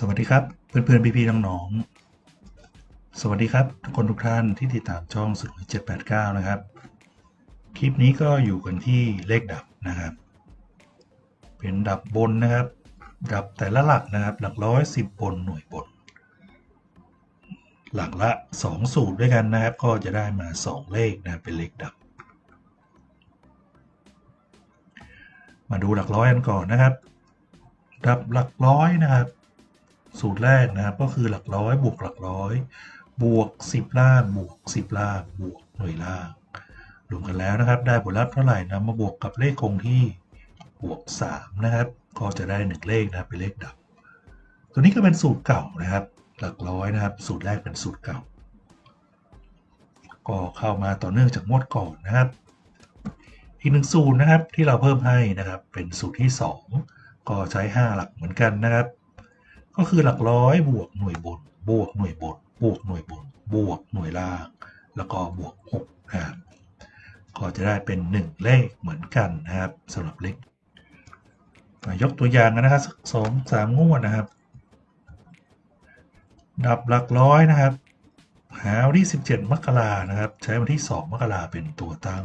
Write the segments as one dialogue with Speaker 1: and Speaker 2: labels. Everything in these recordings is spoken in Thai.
Speaker 1: สวัสดีครับ เพื่อนๆพี่ๆน้องๆสวัสดีครับ ทุกคนทุกท่านที่ติดตามช่องสุดเจ็ดแปดเก้านะครับ คลิปนี้ก็อยู่กันที่เลขดับนะครับ เป็นดับบนนะครับ ดับแต่ละหลักนะครับ หลักร้อยสิบบนหน่วยบน หลักละสองสูตรด้วยกันนะครับ ก็จะได้มาสองเลขนะเป็นเลขดับ มาดูหลักร้อยกันก่อนนะครับ ดับหลักร้อยนะครับ สูตรแรกนะครับก็คือหลักร้อยบวกหลักร้อย บวก 10 ล่างบวก 10 ล่างบวกหน่วยล่างรวมกันแล้วนะครับ ได้ผลลัพธ์เท่าไหร่นะมาบวกกับเลขคงที่บวก 3 นะครับ ก็จะได้ 1 เลขนะเป็นเลขดับ ตัวนี้ก็เป็นสูตรเก่านะครับ หลักร้อยนะครับ สูตรแรกเป็นสูตรเก่า ก็เข้ามาต่อเนื่องจากงวดก่อนนะครับ อีกหนึ่งสูตรนะครับที่เราเพิ่มให้นะครับ เป็นสูตรที่ 2 ก็ใช้ 5 หลักเหมือนกันนะครับ ก็คือหลักร้อยบวกหน่วยบน บวกหน่วยบน บวกหน่วยบน บวกหน่วยล่าง แล้วก็บวก6นะครับก็จะได้เป็น 1 เลขเหมือนกันนะครับสำหรับเลขยกตัวอย่างนนะครับสักสองสามงวดนะครับ ดับหลักร้อยนะครับ หาวันที่ 17 มกรานะครับ ใช้วันที่ 2 มกราเป็นตัวตั้ง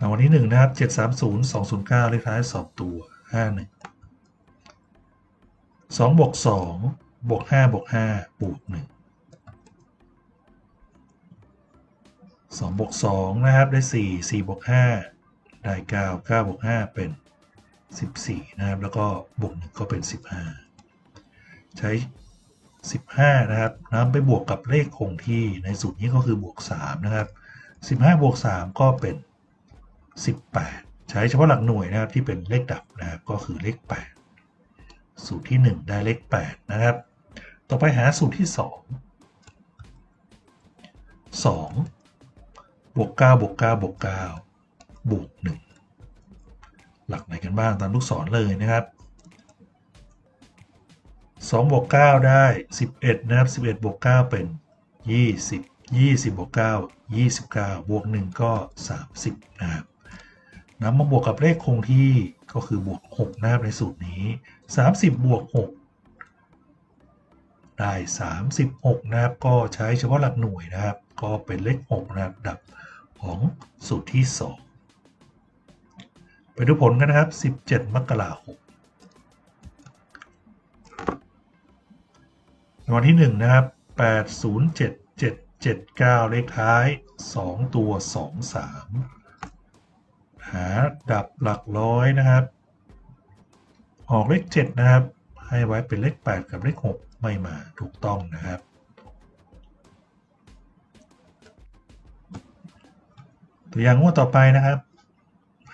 Speaker 1: รางวัลที่หนึ่งนะครับเจ็ดสามศูนย์สองศูนย์เก้าเลขท้ายสองตัวห้าหนึ่งสองบวกสองบวกห้าบวกห้าบวกหนึ่งสองบวกสองนะครับได้สี่สี่บวกห้าได้เก้าเก้าบวกห้าเป็นสิบสี่นะครับ แล้วก็บวกหนึ่งก็เป็นสิบห้าใช้สิบห้านะครับนำไปบวกกับเลขคงที่ในสูตรนี้ก็คือบวกสามนะครับสิบห้าบวกสามก็เป็น 18 ใช้เฉพาะหลักหน่วยนะครับที่เป็นเลขดับนะครับก็คือเลข 8 สูตรที่ 1 ได้เลข 8 นะครับ ต่อไปหาสูตรที่ 2 2บวก9บวก9บวก9บวก1หลักไหนกันบ้างตามลูกศรเลยนะครับ2บวก9ได้ 11 นะครับ 11บวก9เป็น 20 20บวก9 29 บวก 1 ก็ 30 นะครับ นำมาบวกกับเลขคงที่ก็คือบวก 6 นะครับในสูตรนี้ 30 บวก 6 ได้ 36 นะครับ ก็ใช้เฉพาะหลักหน่วยนะครับ ก็เป็นเลข 6 นะครับดับของสูตรที่ 2 ไปดูผลกันนะครับ 17 มกราคมรางวัลที่ 1 นะครับ 807 779 เลขท้าย 2 ตัว 2 3 หาดับหลักร้อยนะครับ ออกเลข7นะครับ ให้ไว้เป็นเลข 8 กับเลข 6 ไม่มาถูกต้องนะครับ ตัวอย่างงวดต่อไปนะครับ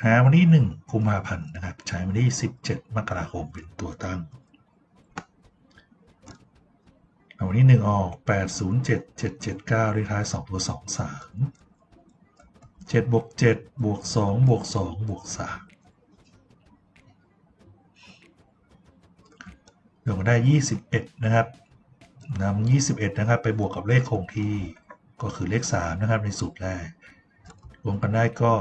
Speaker 1: หาวันที่ 1กุมภาพันธ์นะครับ ใช้วันที่ 17 มกราคมเป็นตัวตั้งวันที่ 1 ออก 807 779เลขท้าย 2 ตัว 2 3 7บวก7บวก2บวก2บวก3เดี๋ยวมาได้21นะครับนำ21นะครับ ไปบวกกับเลขคงที่ก็คือเลข3นะครับในสูตรแรกรวมกันได้ก็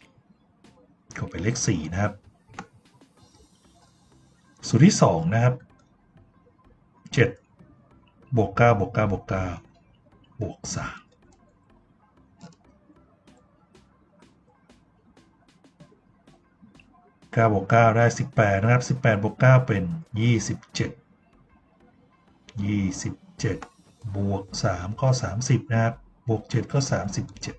Speaker 1: 24ก็เป็นเลข4นะครับ สูตรที่สองนะครับเจ็ดบวกเก้าบวกเก้าบวกเก้าบวกสาม เก้าบวกเก้าได้สิบแปดนะครับสิบแปดบวกเก้าเป็นยี่สิบเจ็ดยี่สิบเจ็ดบวกสามก็สามสิบนะครับ บวกเจ็ดก็สามสิบเจ็ด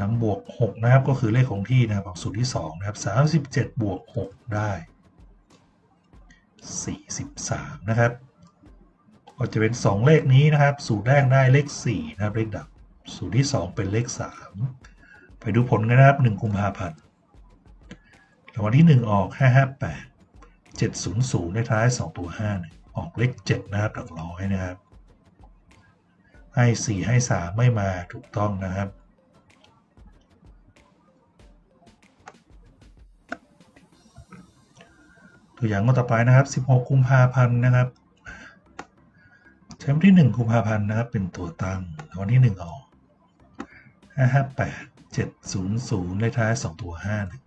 Speaker 1: นำบวกหกนะครับ ก็คือเลขของที่นะครับของสูตรที่สองนะครับสามสิบเจ็ดบวกหกได้ 43 นะครับ ก็จะเป็น 2 เลขนี้นะครับ สูตรแรกได้เลข 4 นะครับ เลขดับ สูตรที่ 2 เป็นเลข 3 ไปดูผลกันนะครับ 1 กุมภาพันธ์ รางวัลที่1ออก558 700เลขท้าย 2 ตัว5ออกเลข7นะครับหลักร้อยนะครับให้ 4 ให้ 3 ไม่มาถูกต้องนะครับตัวอย่างงวดต่อไปนะครับ 16 กุมภาพันธ์นะครับใช้วันที่ 1 กุมภาพันธ์นะครับ เป็นตัวตั้งวันที่ 1 ออก 558 700 เลขท้าย 2 ตัว5 1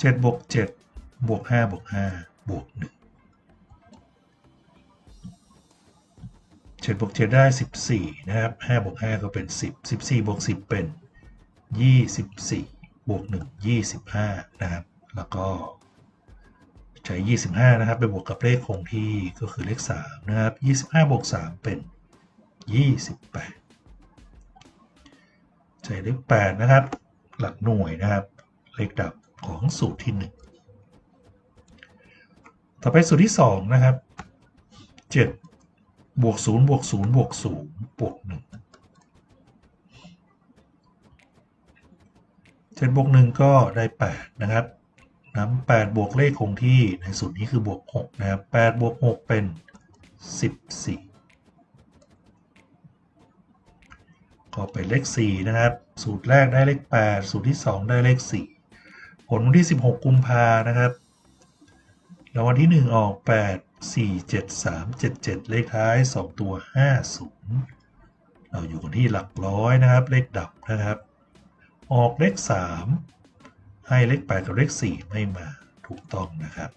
Speaker 1: 7บวก7บวก5บวก5บวก1 7บวก7ได้ 14 นะครับ5บวก5ก็เป็น 10 14บวก10 เป็น 24บวก1 25 นะครับ แล้วก็ใช้ 25 นะครับ ไปบวกกับเลขคงที่ก็คือเลข 3 นะครับ 25บวก3 เป็น 28 ใช้เลข 8 นะครับ หลักหน่วยนะครับ เลขดับ ของสูตรที่ 1 ต่อไปสูตรที่ 2 นะครับ 7 บวก 0 บวก 0 บวก 0 บวก 1 7 บวก 1 ก็ได้ 8 นะครับนำ8บวกเลขคงที่ในสูตรนี้คือบวก 6 นะครับ8บวก 6 เป็น 14ก็เป็นเลข 4 นะครับ สูตรแรกได้เลข 8 สูตรที่ 2 ได้เลข 4 ผลวันที่ 16 กุมภานะครับแล้ววันที่ 1 ออก 8 4 7 3 7 7 เลขท้าย 2 ตัว 50 เราอยู่กันที่หลักร้อยนะครับ เลขดับนะครับ ออกเลข 3 ให้เลข 8 กับเลข 4 ไม่มาถูกต้องนะครับ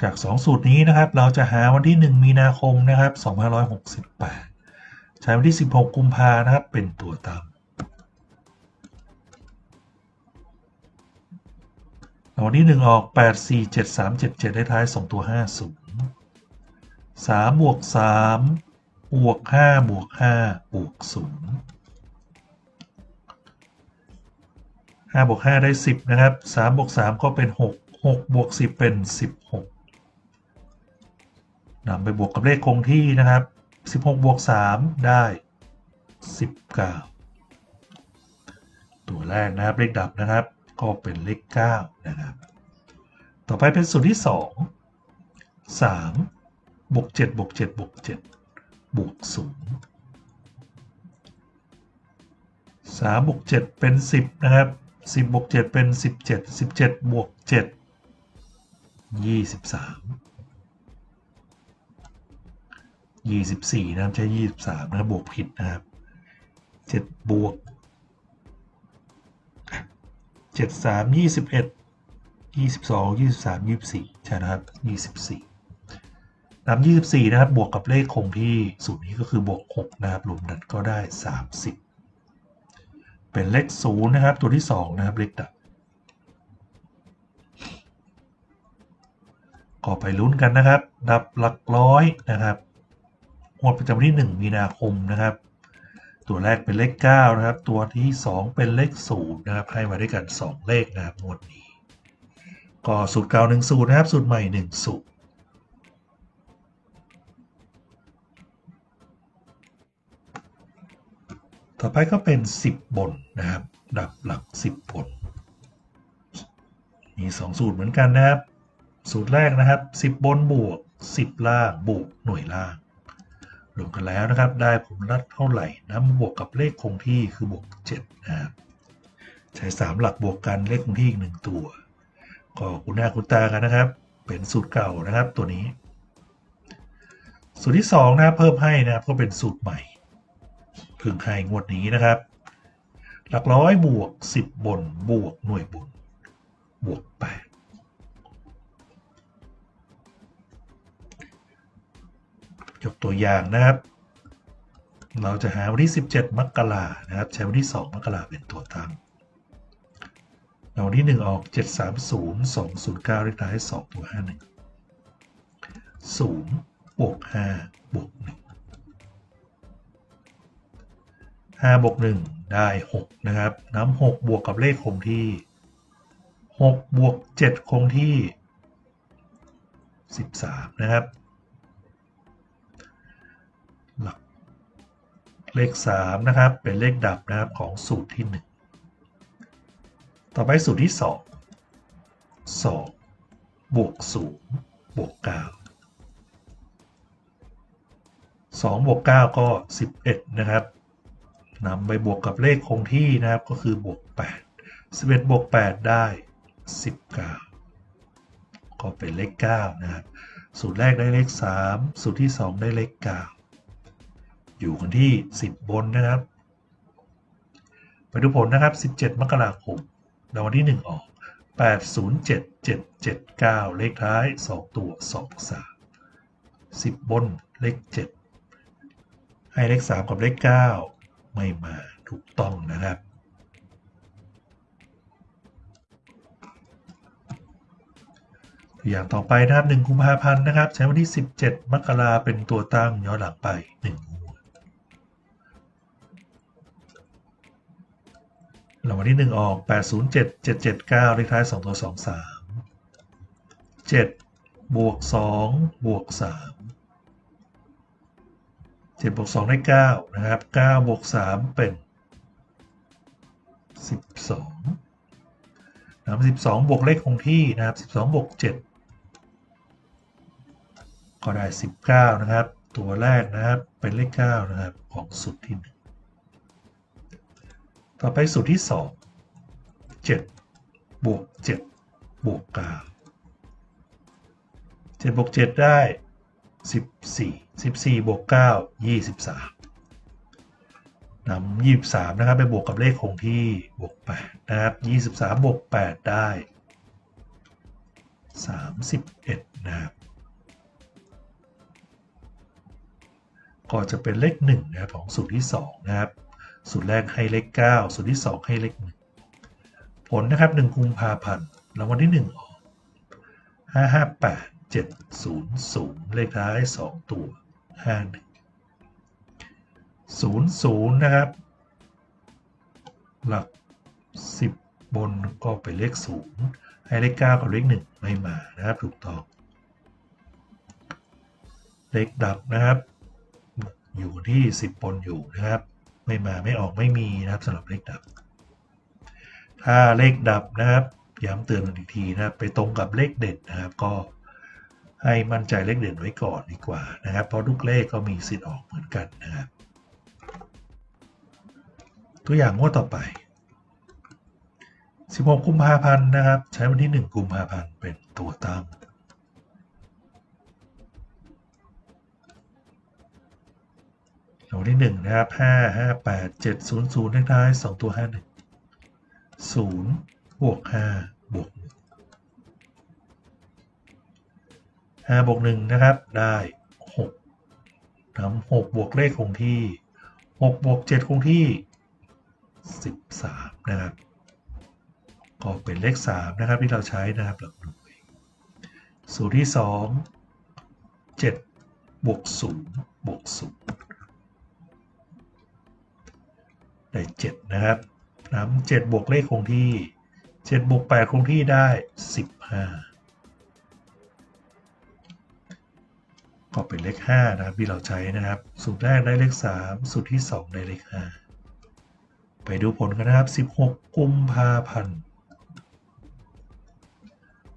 Speaker 1: จาก 2 สูตรนี้นะครับ เราจะหาวันที่ 1 มีนาคมนะครับ2568 ใช้วันที่ 16 กุมภานะครับ เป็นตัวตามวันที่1ออก 8 4 7 3 7 7 ได้ท้าย 2 ตัว 50 3บวก3บวก5บวก5บวก0 5บวก5ได้ 10 นะครับ3บวก3ก็เป็น 6 6บวก10 เป็น 16นำไปบวกกับเลขคงที่นะครับ 16บวก3ได้ 19 ตัวแรกนะครับเลขดับนะครับก็เป็นเลข9นะครับต่อไปเป็นสูตรที่ 2 3บวก7บวก7บวก7บวก0 3บวก7เป็น 10 นะครับ 10บวก7เป็น 17 17บวก7 23 ยี่สิบสี่นะครับใช่ยี่สิบสามนะบวกผิดนะครับเจ็ดบวกเจ็ดสามยี่สิบเอ็ดยี่สิบสองยี่สิบสามยี่สิบสี่ใช่นะครับยี่สิบสี่นำยี่สิบสี่นะครับ บวกกับเลขคงที่ศูนย์นี้ก็คือบวกหกนะครับรวมกันก็ได้สามสิบเป็นเลขศูนย์นะครับ ตัวที่สองนะครับเลขดับก็ไปลุ้นกันนะครับ ดับหลักร้อยนะครับ งวดประจำวันที่ 1 มีนาคมนะครับ ตัวแรกเป็นเลข9นะครับ ตัวที่ 2 เป็นเลข0นะครับ ให้มาด้วยกัน 2 เลขนะครับงวดนี้ ก็สูตรเก่า1สูตรนะครับ สูตรใหม่ 1 สูตรต่อไปก็เป็น 10 บนนะครับ ดับหลัก 10 บน มี 2 สูตรเหมือนกันนะครับ สูตรแรกนะครับ 10 บนบวก 10 ล่างบวกหน่วยล่าง รวมกันแล้วนะครับ ได้ผลลัพธ์เท่าไหร่นะมาบวกกับเลขคงที่คือบวก7นะครับใช้ 3 หลักบวกกันเลขคงที่อีกหนึ่งตัว ก็คุณหน้าคุณตากันนะครับ เป็นสูตรเก่านะครับตัวนี้ สูตรที่2นะเพิ่มให้นะครับก็เป็นสูตรใหม่เพิ่งให้งวดนี้นะครับ หลักร้อยบวก 10 บนบวกหน่วยบนบวก 8 ยกตัวอย่างนะครับ เราจะหาวันที่ 17 มกรานะครับ ใช้วันที่ 2 มกราเป็นตัวตั้งราวัลที่ 1 ออก 730 209เลขท้าย 2 ตัว 51 0 บวก 5 บวก 1 5 บวก 1 ได้ 6 นะครับ น้ำ6บวกกับเลขคงที่ 6 บวก 7 คงที่ 13 นะครับ เลข3นะครับเป็นเลขดับนะครับของสูตรที่ 1 ต่อไปสูตรที่ 2 2บวก0บวก9 2บวก9ก็ 11 นะครับนำไปบวกกับเลขคงที่นะครับก็คือบวก 8 11บวก8 ได้ 19 ก็เป็นเลข 9 นะครับ สูตรแรกได้เลข 3 สูตรที่ 2 ได้เลข 9 อยู่กันที่ 10 บนนะครับ ไปดูผลนะครับ 17 มกราคมรางวัลที่ 1 ออก 807779 เลขท้าย 2 ตัว 23 10 บน เลข 7 ให้เลข 3 กับเลข 9 ไม่มาถูกต้องนะครับตัวอย่างต่อไปนะครับ1กุมภาพันธ์นะครับ ใช้วันที่ 17 มกราเป็นตัวตั้งย้อนหลังไป1งว รางวัลที่ 1 ออก 807779เลขท้าย 2 ตัว 23 7 บวก 2 บวก 3 7 บวก 2 ได้ 9 นะครับ 9 บวก 3 เป็น 12นะครับ12 บวกเลขคงที่นะครับ 12 บวก 7 ก็ได้ 19 นะครับ ตัวแรกนะครับ เป็นเลข 9 นะครับ ของสูตรที่ 1 ต่อไปสูตรที่ 2 7 บวก 7 บวก9 7บวก 7 ได้ 14 14 บวก 9 23นำ23 นะครับ ไปบวกกับเลขคงที่บวก 8 นะครับ 23 บวก 8 ได้ 31 นะครับก็จะเป็นเลข1นะครับของสูตรที่ 2 นะครับ สูตรแรกให้เลข 9 สูตรที่ 2 ให้เลข 1 ผลนะครับ 1กุมภาพันธ์รางวัลที่ 1 ออก 558 700 เลขท้าย 2 ตัว 51 00 นะครับ หลัก 10 บนก็เป็นเลข 0 ให้เลข 9 กับเลข 1 ไม่มานะครับ ถูกต้อง เลขดับนะครับ อยู่ที่ 10 บนอยู่นะครับ ไม่มาไม่ออกไม่มีนะครับสำหรับเลขดับ ถ้าเลขดับนะครับย้ำเตือนกันอีกทีนะครับไปตรงกับเลขเด่นนะครับ ก็ให้มั่นใจเลขเด่นไว้ก่อนดีกว่านะครับ เพราะทุกเลขก็มีสิทธิ์ออกเหมือนกันนะครับ ตัวอย่างงวดต่อไป 16 กุมภาพันธ์นะครับ ใช้วันที่ 1 กุมภาพันธ์เป็นตัวตั้ง ราวที่หนึ่งนะครับห้าห้าแปดเจ็ดศูนย์ศูนย์ได้ท้ายสองตัวห้าหนึ่งศูนย์บวกห้าบวกห้าบวกหนึ่งนะครับ ได้หกทำหกบวกเลขคงที่หกบวกเจ็ดคงที่สิบสามนะครับ ก็เป็นเลขสามนะครับที่เราใช้นะครับหลักหน่วยสูตรที่สองเจ็ดบวกศูนย์บวกศูนย์ ได้ 7 นะครับนำ7บวกเลขคงที่ 7 บวก 8 คงที่ได้ 15 ก็เป็นเลข 5 นะครับที่เราใช้นะครับ สูตรแรกได้เลข 3 สูตรที่ 2 ได้เลข 5 ไปดูผลกันนะครับ 16 กุมภาพันธ์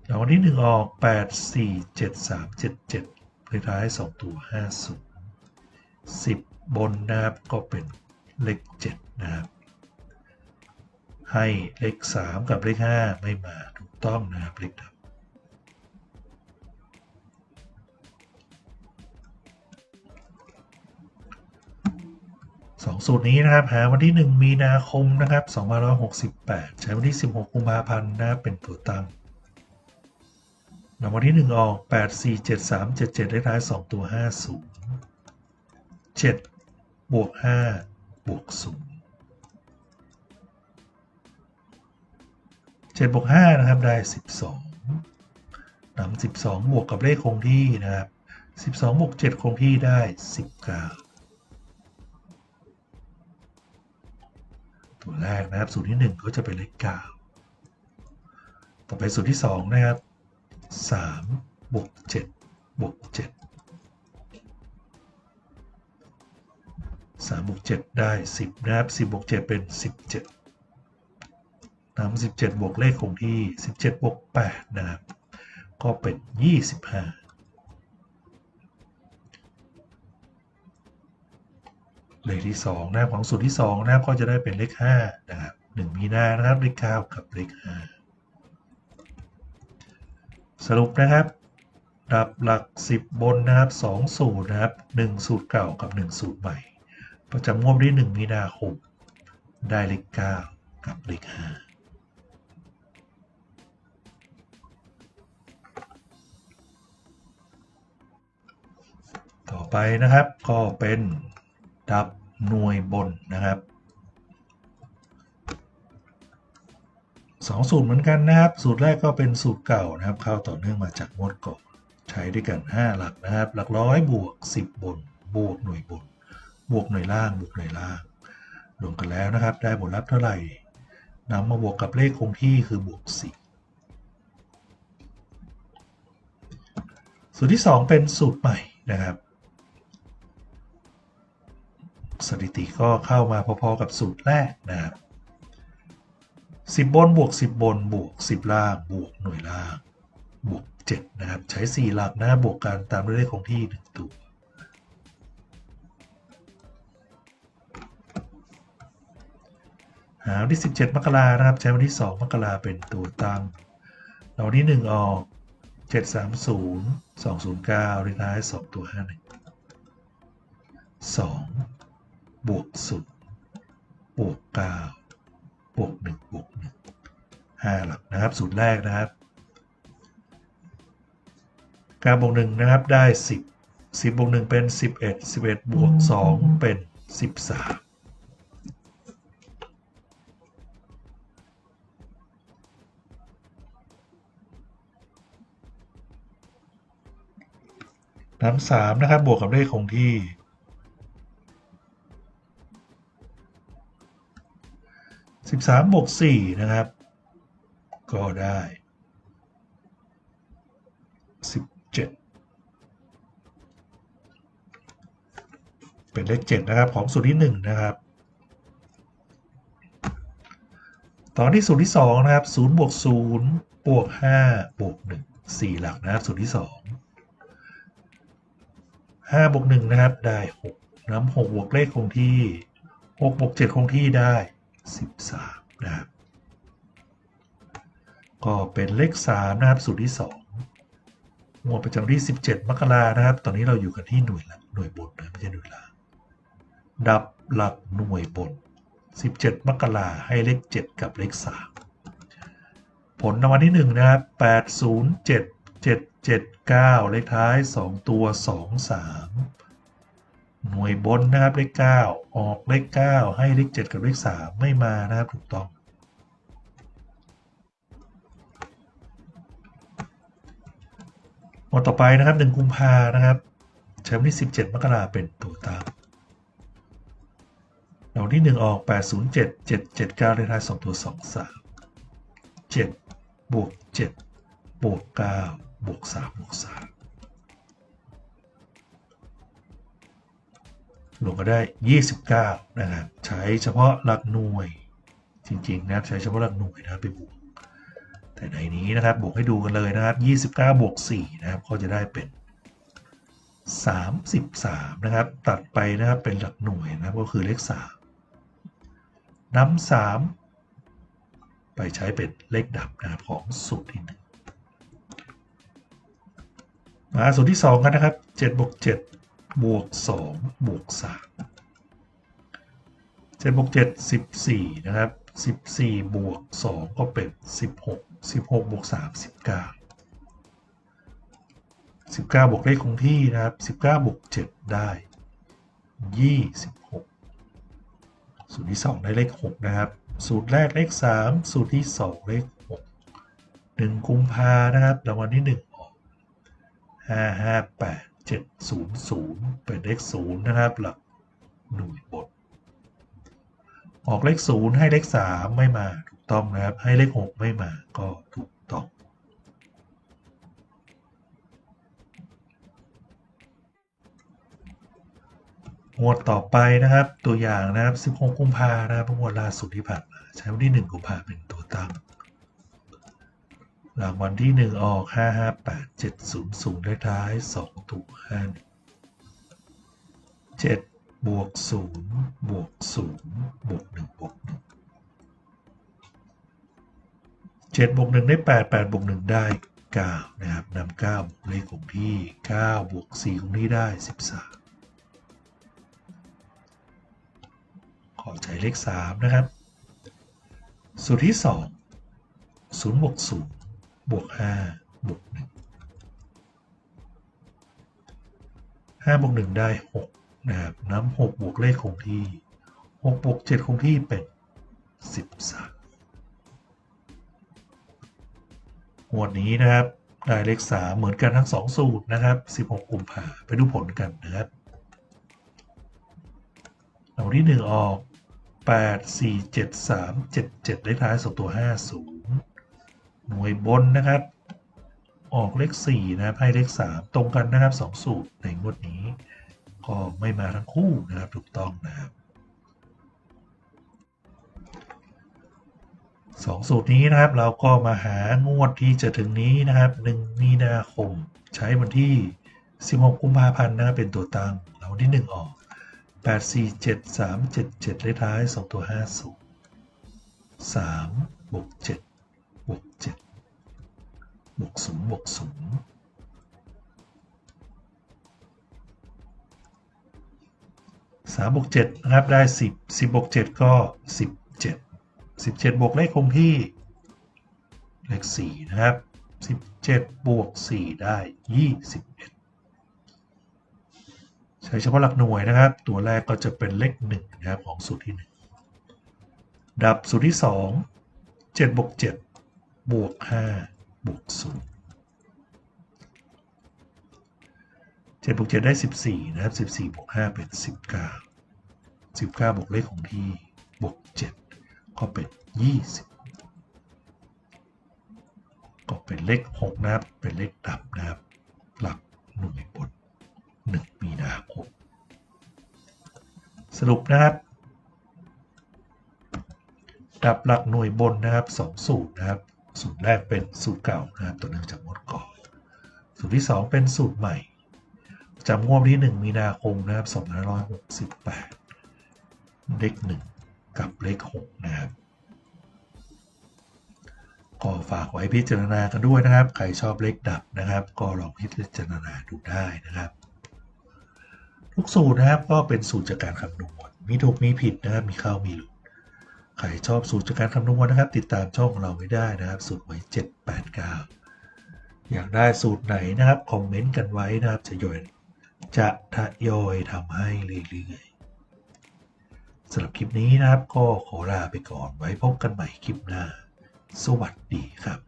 Speaker 1: รางวัลที่ 1 ออก 8 4 7 3 7 7เลขท้าย 2 ตัว 50 10 บนนะครับก็เป็น เลข7นะครับ ให้เลข 3 กับเลข 5 ไม่มาถูกต้องนะครับเลขดับสองสูตรนี้นะครับหาวันที่ 1 มีนาคมนะครับ2568 ใช้วันที่ 16กุมภาพันธ์นะเป็นตัวตั้งรางวัลที่ 1 ออก 8 4 7 3 7 7เลขท้าย 2 ตัว 50 7 บวก 5 บวก0 7บวก5นะครับได้12นำ12บวกกับเลขคงที่นะครับ12บวก7คงที่ได้19ตัวแรกนะครับสูตรที่1ก็จะเป็นเลข9ต่อไปสูตรที่2นะครับ3บวก7บวก7 3บวก7ได้ 10นะครับ10บวก7เป็น 17นำ17 บวกเลขคงที่ 17 บวก 8 นะครับ ก็เป็น 25 เลขที่ 2 นะครับของสูตรที่ 2 นะครับ ก็จะได้เป็นเลข 5 นะครับ 1 มีนานะครับ เลข 9 กับเลข 5 สรุปนะครับดับหลัก 10 บนนะครับ 2 สูตรนะครับ 1 สูตรเก่ากับ 1 สูตรใหม่ ประจำงวดวันที่1มีนาคม ได้เลข9กับเลข5ต่อไปนะครับก็เป็นดับหน่วยบนนะครับสองสูตรเหมือนกันนะครับ สูตรแรกก็เป็นสูตรเก่านะครับเข้าต่อเนื่องมาจากงวดก่อนใช้ด้วยกัน 5 หลักนะครับ หลักร้อยบวก 10 บนบวกหน่วยบน บวกหน่วยล่างบวกหน่วยล่างรวมกันแล้วนะครับ ได้ผลลัพธ์เท่าไหร่นำมาบวกกับเลขคงที่คือบวก4สูตรที่ 2 เป็นสูตรใหม่นะครับ สถิติก็เข้ามาพอๆกับสูตรแรกนะครับ10 บนบวก 10 บนบวก 10 ล่างบวกหน่วยล่างบวก7นะครับ ใช้ 4 หลักนะบวกกันตามด้วยเลขคงที่ 1 ตัว วันที่ 17 มกรานะครับ ใช้วันที่ 2 มกราเป็นตัวตั้งเราที่ 1 ออก 730 209เลขท้าย 2 ตัว 51 2 บวก 0 บวก 9 บวก 1 บวก 1 5 หลักนะครับสูตรแรกนะครับ9บวก 1 นะครับได้ 10 10 บวก 1 เป็น 11 11 บวก 2 เป็น 13 น้ำสามนะครับ บวกกับเลขคงที่ สิบสามบวกสี่นะครับ ก็ได้สิบเจ็ดเป็นเลขเจ็ดนะครับของสูตรที่หนึ่งนะครับ ตอนที่สูตรที่สองนะครับศูนย์บวกศูนย์บวกห้าบวกหนึ่งสี่หลักนะครับสูตรที่สอง ห้าบวกหนึ่งนะครับ ได้หกน้ำหกบวกเลขคงที่หกบวกเจ็ดคงที่ได้สิบสามนะครับ ก็เป็นเลขสามนะครับสูตรที่สองงวดประจำที่สิบเจ็ดมกรานะครับ ตอนนี้เราอยู่กันที่หน่วยละหน่วยบนนะไม่ใช่หน่วยล่างดับหลักหน่วยบนสิบเจ็ดมกราให้เลขเจ็ดกับเลขสามผลรางวัลที่หนึ่งนะครับแปดศูนย์เจ็ดเจ็ด เจ็ดเก้าเลขท้ายสองตัวสองสามหน่วยบนนะครับเลขเก้าออกเลขเก้าให้เลขเจ็ดกับเลขสามไม่มานะครับถูกต้องหมดต่อไปนะครับหนึ่งกุมภานะครับใช้วันที่สิบเจ็ดมกราเป็นตัวตั้งดอกที่หนึ่งออกแปดศูนย์เจ็ดเจ็ดเจ็ดเก้าเลขท้ายสองตัวสองสามเจ็ดบวกเจ็ดบวกเก้า บวกสามบวกสามรวมก็ได้ยี่สิบเก้านะครับ ใช้เฉพาะหลักหน่วย จริง ๆ นะครับใช้เฉพาะหลักหน่วยนะไปบวก แต่ในนี้นะครับบวกให้ดูกันเลยนะครับ 29 บวก 4 นะครับ ก็จะได้เป็น 33 นะครับ ตัดไปนะครับเป็นหลักหน่วยนะครับ ก็คือเลข 3นำ3 ไปใช้เป็นเลขดับนะครับของสูตรที่1 มาสูตรที่ 2 กันนะครับ7บวก7บวก2บวก3เจ็ดบวกเจ็ดสิบสี่นะครับสิบสี่บวกสองก็เป็นสิบหกสิบหกบวกสามสิบเก้าสิบเก้าบวกเลขคงที่นะครับสิบเก้าบวกเจ็ดได้ยี่สิบหกสูตรที่สองได้เลขหกนะครับ สูตรแรกเลขสามสูตรที่สองเลขหกหนึ่งกุมภานะครับรางวัลที่ห นึ่งออกห้าห้าแปดเจ็ดศูนย์ศูนย์เป็นเลขศูนย์นะครับ หลักหน่วยบท ออกเลขศูนย์ให้เลขสามไม่มาถูกต้องนะครับ ให้เลขหกไม่มาก็ถูกต้องงวดต่อไปนะครับตัวอย่างนะครับ 16 กุมภานะครับงวดล่าสุดที่ผ่านมาใช้วันที่ 1 กุมภาเป็นตัวตั้ง รางวัลที่1ออก558 700เลขท้าย2ตัว5 7บวก0บวก0บวก1บวก1 7บวก1ได้8 8บวก1ได้9นะครับนำ9บวกเลขของที่9บวก4ของที่ได้13ขอใจเลข3นะครับ สูตรที่2 0บวก0 บวก5บวก1 5บวก1ได้6นะครับน้ำ6บวกเลขคงที่6บวก7คงที่เป็น13หมวดนี้นะครับได้เลข3เหมือนกันทั้ง2สูตรนะครับ16กุมภาไปดูผลกันนะครับเอาที่1ออก8 4 7 3 7 7เลขท้าย2ตัว50 หน่วยบนนะครับ ออกเลข4นะครับให้เลข 3 ตรงกันนะครับ2สูตรในงวดนี้ ก็ไม่มาทั้งคู่นะครับถูกต้องนะครับสองสูตรนี้นะครับเราก็มาหางวดที่จะถึงนี้นะครับ 1 มีนาคมใช้วันที่ 16 กุมภาพันธ์นะครับเป็นตัวตั้งแล้ววันที่ 1 ออก 8 4 7 3 7 7เลขท้าย 2 ตัว 50 3บวก7บวก7 บวกสูนบวกสูนสามบวกเจ็ดนะครับได้สิบสิบบวกเจ็ดก็สิบเจ็ดสิบเจ็ดบวกเลขคงที่เลขสี่นะครับสิบเจ็ดบวกสี่ได้ยี่สิบเอ็ดใช้เฉพาะหลักหน่วยนะครับ ตัวแรกก็จะเป็นเลขหนึ่งนะครับของสูตรที่หนึ่งดับสูตรที่สองเจ็ดบวกเจ็ดบวกห้า บวก0 7บวก7ได้14นะครับ14บวก5เป็น19 19บวกเลขของที่บวก7ก็เป็น20ก็เป็นเลข6นะครับ เป็นเลขดับนะครับ หลักหน่วยบน1มีนาคมสรุปนะครับ ดับหลักหน่วยบนนะครับ2สูตรนะครับ สูตรแรกเป็นสูตรเก่านะครับตัวเนื่องจากงวดก่อนสูตรที่ 2 เป็นสูตรใหม่จำงวดที่ 1 มีนาคมนะครับ2568 เลข 1 กับเลข 6 นะครับก็ฝากไว้พิจารณากันด้วยนะครับ ใครชอบเลขดับนะครับ ก็ลองพิจารณาดูได้นะครับ ทุกสูตรนะครับก็เป็นสูตรจากการคำนวณมีถูกมีผิดนะครับ มีเข้ามีหลุด ใครชอบสูตรจากการคำนวณนะครับ ติดตามช่องของเราไว้ได้นะครับ สูตรไว้ 789 อยากได้สูตรไหนนะครับ คอมเมนต์กันไว้นะครับ จะย่อยจะทยอยทำให้เรื่อยๆสำหรับคลิปนี้นะครับ ก็ขอลาไปก่อนไว้พบกันใหม่คลิปหน้า สวัสดีครับ